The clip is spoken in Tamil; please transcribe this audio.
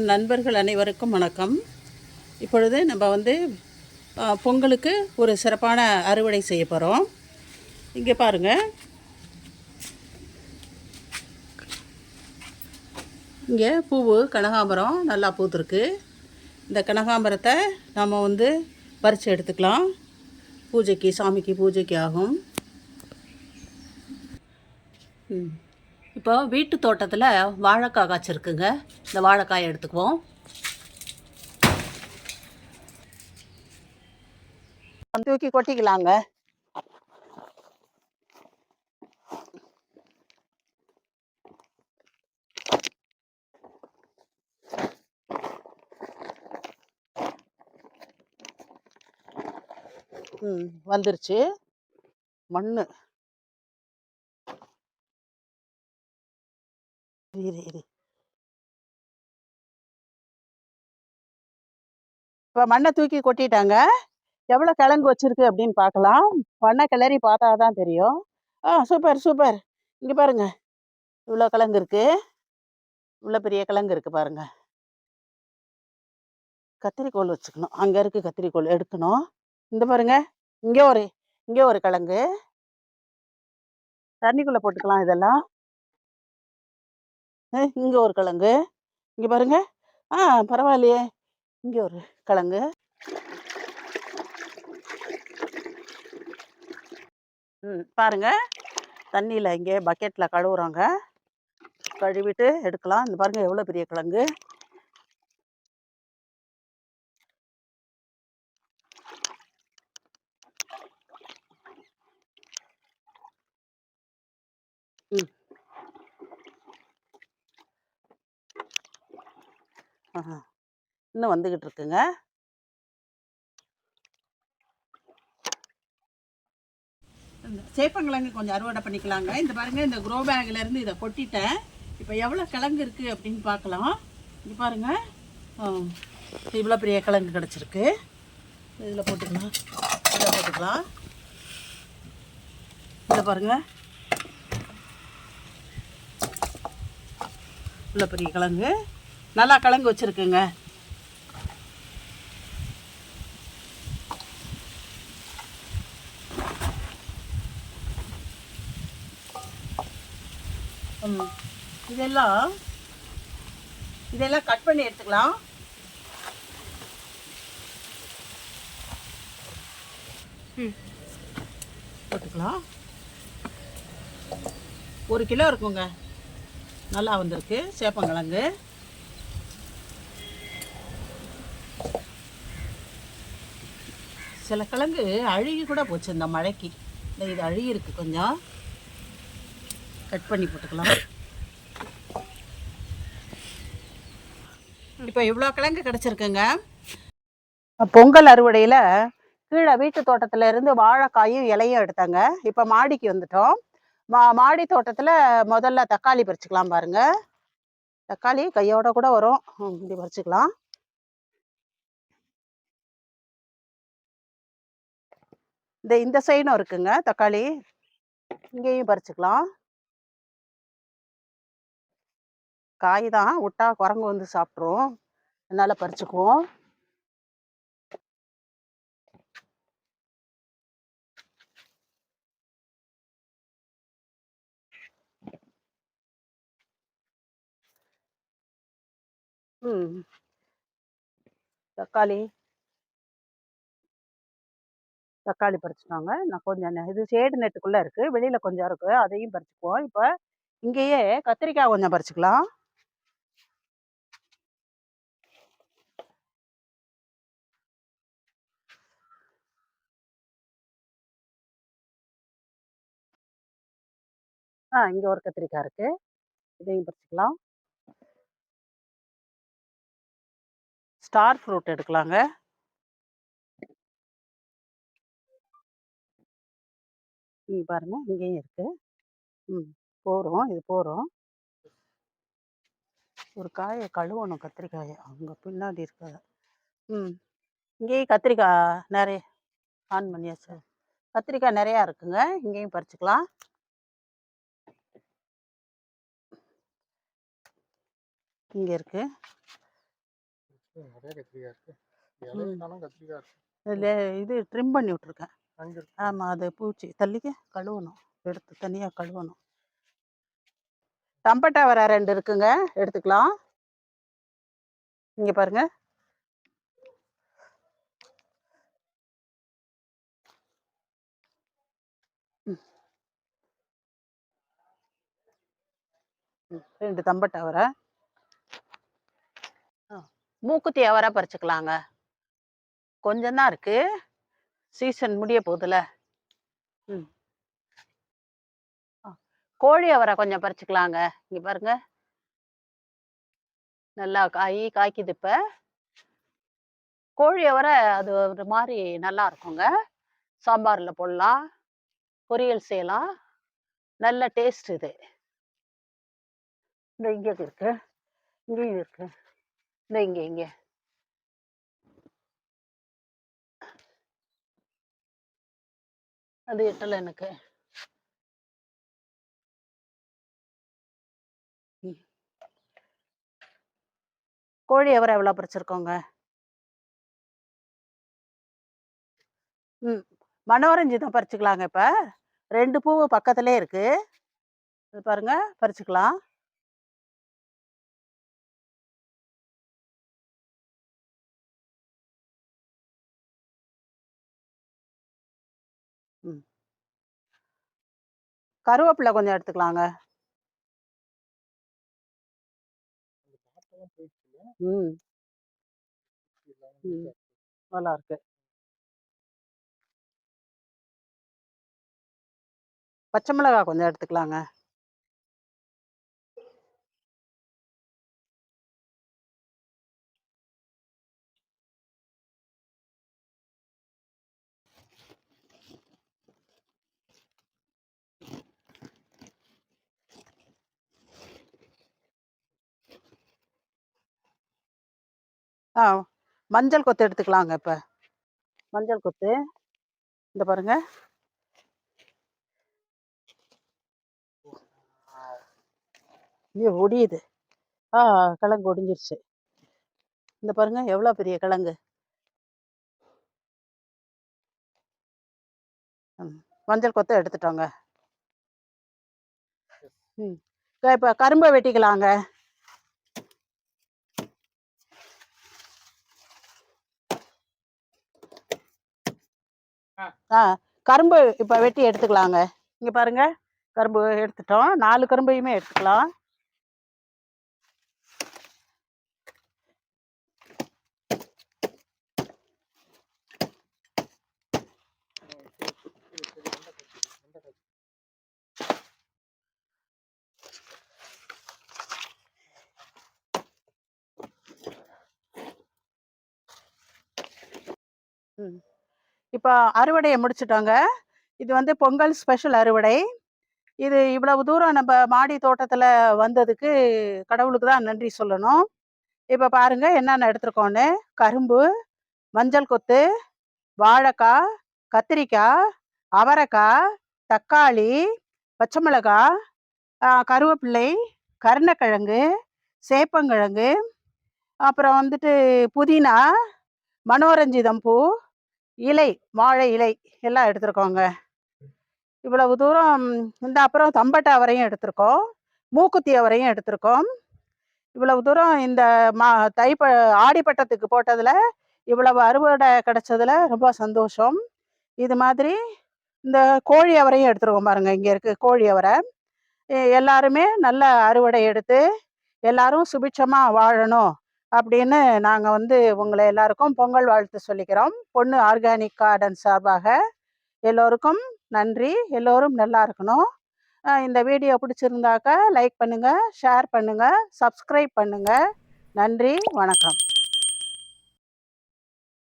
நண்பர்கள் அனைவருக்கும் வணக்கம். இப்பொழுது நம்ம வந்து பொங்கலுக்கு ஒரு சிறப்பான அறுவடை செய்ய போகிறோம் இங்கே பாருங்கள் இங்கே பூவு கனகாம்பரம் நல்லா பூத்துருக்கு. இந்த கனகாம்பரத்தை நம்ம வந்து பறித்து எடுத்துக்கலாம். பூஜைக்கு சாமிக்கு பூஜைக்கு ஆகும். ம். இப்போ வீட்டு தோட்டத்தில் வாழைக்காய் காய்ச்சிருக்குங்க. இந்த வாழைக்காயை எடுத்துக்குவோம். தூக்கி கொட்டிக்கலாங்க. ம் வந்துருச்சு. மண்ணு. இரு இரு இப்போ மண்ணை தூக்கி கொட்டிட்டாங்க. எவ்வளோ கிழங்கு வச்சுருக்கு அப்படின்னு பார்க்கலாம். மண்ணை கிளறி பார்த்தா தான் தெரியும். ஆ சூப்பர் சூப்பர். இங்கே பாருங்க. இவ்வளோ கிழங்கு இருக்குது இவ்வளோ பெரிய கிழங்கு இருக்குது பாருங்கள் கத்திரிக்கோல் வச்சுக்கணும். அங்கே இருக்குது கத்திரிக்கோல் எடுக்கணும். இந்த பாருங்க. இங்கே ஒரு இங்கே ஒரு கிழங்கு. தண்ணிக்குள்ளே போட்டுக்கலாம் இதெல்லாம். இங்கே ஒரு கிழங்கு. இங்கே பாருங்க. ஆ பரவாயில்லையே. இங்கே ஒரு கிழங்கு. ம் பாருங்க. தண்ணியில் இங்கே பக்கெட்டில் கழுவுறாங்க. கழுவிட்டு எடுக்கலாம். இந்த பாருங்கள் எவ்வளோ பெரிய கிழங்கு ம் ஆஹா. இன்னும் வந்துகிட்டு இருக்குங்க. இந்த சேப்பங்கிழங்கு கொஞ்சம் அறுவடை பண்ணிக்கலாங்க. இந்த பாருங்க இந்த க்ரோ பேக்ல இருந்து இதை கொட்டிட்டேன். இப்போ எவ்வளோ கிழங்கு இருக்கு அப்படின்னு பார்க்கலாம். இது பாருங்க. இவ்வளோ பெரிய கிழங்கு கிடச்சிருக்கு. இதில் போட்டுக்கலாம். இதில் போட்டுக்கலாம். இதில் பாருங்க. இவ்வளோ பெரிய கிழங்கு. நல்லா கிழங்கு வச்சுருக்குங்க. இதெல்லாம் இதெல்லாம் கட் பண்ணி எடுத்துக்கலாம். போட்டுக்கலாம். ஒரு கிலோ இருக்குங்க. நல்லா வந்திருக்கு. சேப்பங்கிழங்கு. சில கிழங்கு அழுகி கூட போச்சு இந்த மழைக்கு. இந்த இது அழுகி இருக்குது கொஞ்சம். கட் பண்ணி போட்டுக்கலாம். இப்போ இவ்வளோ கிழங்கு கிடச்சிருக்குங்க. பொங்கல் அறுவடையில் கீழே வீட்டு தோட்டத்தில் இருந்து வாழைக்காயும் இலையும் எடுத்தாங்க. இப்போ மாடிக்கு வந்துட்டோம். மா மாடி தோட்டத்தில் முதல்ல தக்காளி பறிச்சுக்கலாம் பாருங்கள் தக்காளி கையோட கூட வரும். இப்படி பறிச்சுக்கலாம். இந்த இந்த சைடும் இருக்குங்க. தக்காளி. இங்கேயும் பறிச்சுக்கலாம். காய் தான். விட்டா குரங்கு வந்து சாப்பிட்ரும் அதனால பறிச்சுக்குவோம். ம். தக்காளி. தக்காளி பறிச்சுட்டாங்க. நான் கொஞ்சம் நெ- இது சேடு நெட்டுக்குள்ளே இருக்குது வெளியில் கொஞ்சம் இருக்குது அதையும் பறிச்சுக்குவோம். இப்போ இங்கேயே கத்திரிக்காய் கொஞ்சம் பறிச்சுக்கலாம். ஆ இங்கே ஒரு கத்திரிக்காய் இருக்குது இதையும் பறிச்சுக்கலாம். Star fruit எடுக்கலாங்க. இங்கே பாருங்க இங்கேயும் இருக்கு. ம் போகிறோம் இது போகிறோம் ஒரு காயை கழுவணும் கத்திரிக்காயை. அங்கே பின்னாடி இருக்க ம் இங்கேயும் கத்திரிக்காய் நிறைய ஆன் பண்ணியாச்சு. கத்திரிக்காய் நிறையா இருக்குங்க. இங்கேயும் பறிச்சுக்கலாம். இங்கே இருக்கு. இது ட்ரிம் பண்ணி விட்ருக்கேன் ஆமாம் அது பூச்சி தள்ளிக்க கழுவணும். எடுத்து தனியாக கழுவணும். டம்பட்டா வர ரெண்டு இருக்குங்க. எடுத்துக்கலாம். இங்கே பாருங்க. ம். ம், ரெண்டு தம்பட்டை அவரை ஆ, மூக்குத்தி அவரை பறிச்சுக்கலாங்க. கொஞ்சம் தான் இருக்கு. சீசன் முடிய போகுதுல? ம். கோழி அவரை கொஞ்சம் பறிச்சுக்கலாங்க. இங்க பாருங்க. நல்லா காய் காய்க்குது இப்ப. கோழி அவரை அது ஒரு மாதிரி நல்லா இருக்குங்க. சாம்பார்ல போடலாம். பொரியல் செய்யலாம். நல்ல டேஸ்ட் இது. இந்த இங்க இருக்கு. இங்கேயும் இருக்கு. இந்த இங்க இங்க. அது எட்டலை எனக்கு. ம். கோழி எவரை எவ்வளோ பறிச்சிருக்கோங்க? ம். மனோரஞ்சி தான் பறிச்சுக்கலாங்க இப்போ. ரெண்டு பூ பக்கத்துலேயே இருக்குது இது பாருங்கள் பறிச்சுக்கலாம். ம். கருவேப்பிலை கொஞ்சம் எடுத்துக்கலாங்க. அந்த பாட்டெல்லாம் போயிடுச்சு ம். பச்சை மிளகாய் கொஞ்சம் எடுத்துக்கலாங்க. ஆ மஞ்சள் கொத்து எடுத்துக்கலாங்க இப்போ. மஞ்சள் கொத்து. இந்த பாருங்க. ஐயோ ஒடியுது. ஆ கிழங்கு ஒடிஞ்சிருச்சு. இந்த பாருங்க எவ்வளோ பெரிய கிழங்கு. மஞ்சள் கொத்து எடுத்துட்டோங்க. ம் இப்போ கரும்பை வெட்டிக்கலாங்க. ஆ. கரும்பு இப்போ வெட்டி எடுத்துக்கலாங்க. இங்கே பாருங்க கரும்பு எடுத்துட்டோம். நாலு கரும்பையுமே எடுத்துக்கலாம். ம். இப்போ அறுவடையை முடிச்சிட்டோங்க. இது வந்து பொங்கல் ஸ்பெஷல் அறுவடை. இது இவ்வளவு தூரம் நம்ம மாடி தோட்டத்தில் வந்ததுக்கு கடவுளுக்கு தான் நன்றி சொல்லணும். இப்போ பாருங்க என்னென்ன எடுத்துருக்கோன்னு கரும்பு மஞ்சள் கொத்து வாழைக்காய் கத்திரிக்காய் அவரைக்காய் தக்காளி பச்சை மிளகாய் கருவேப்பிள்ளை கருணக்கிழங்கு சேப்பங்கிழங்கு அப்புறம் வந்துட்டு புதினா மனோரஞ்சிதம் பூ இலை வாழை இலை எல்லாம் எடுத்திருக்கோங்க. இவ்வளவு தூரம் இந்த அப்புறம் தம்பட்டை அவரையும் எடுத்திருக்கோம். மூக்குத்தி அவரையும் எடுத்திருக்கோம். இவ்வளவு தூரம் இந்த மா தைப்ப ஆடிப்பட்டத்துக்கு போட்டதில் இவ்வளவு அறுவடை கிடைச்சதுல ரொம்ப சந்தோஷம். இது மாதிரி இந்த கோழி அவரையும் எடுத்துருக்கோம் பாருங்க இங்கே இருக்கு கோழி அவரை. எல்லாருமே நல்ல அறுவடை எடுத்து எல்லாரும் சுபிட்சமாக வாழணும். அப்படின்னு நாங்கள் வந்து உங்களை எல்லாருக்கும் பொங்கல் வாழ்த்து சொல்லிக்கிறோம். பொண்ணு ஆர்கானிக் கார்டன் சார்பாக எல்லோருக்கும் நன்றி. எல்லோரும் நல்லா இருக்கணும். இந்த வீடியோ பிடிச்சிருந்தாக்கா லைக் பண்ணுங்கள் ஷேர் பண்ணுங்கள் சப்ஸ்கிரைப் பண்ணுங்கள் நன்றி வணக்கம்.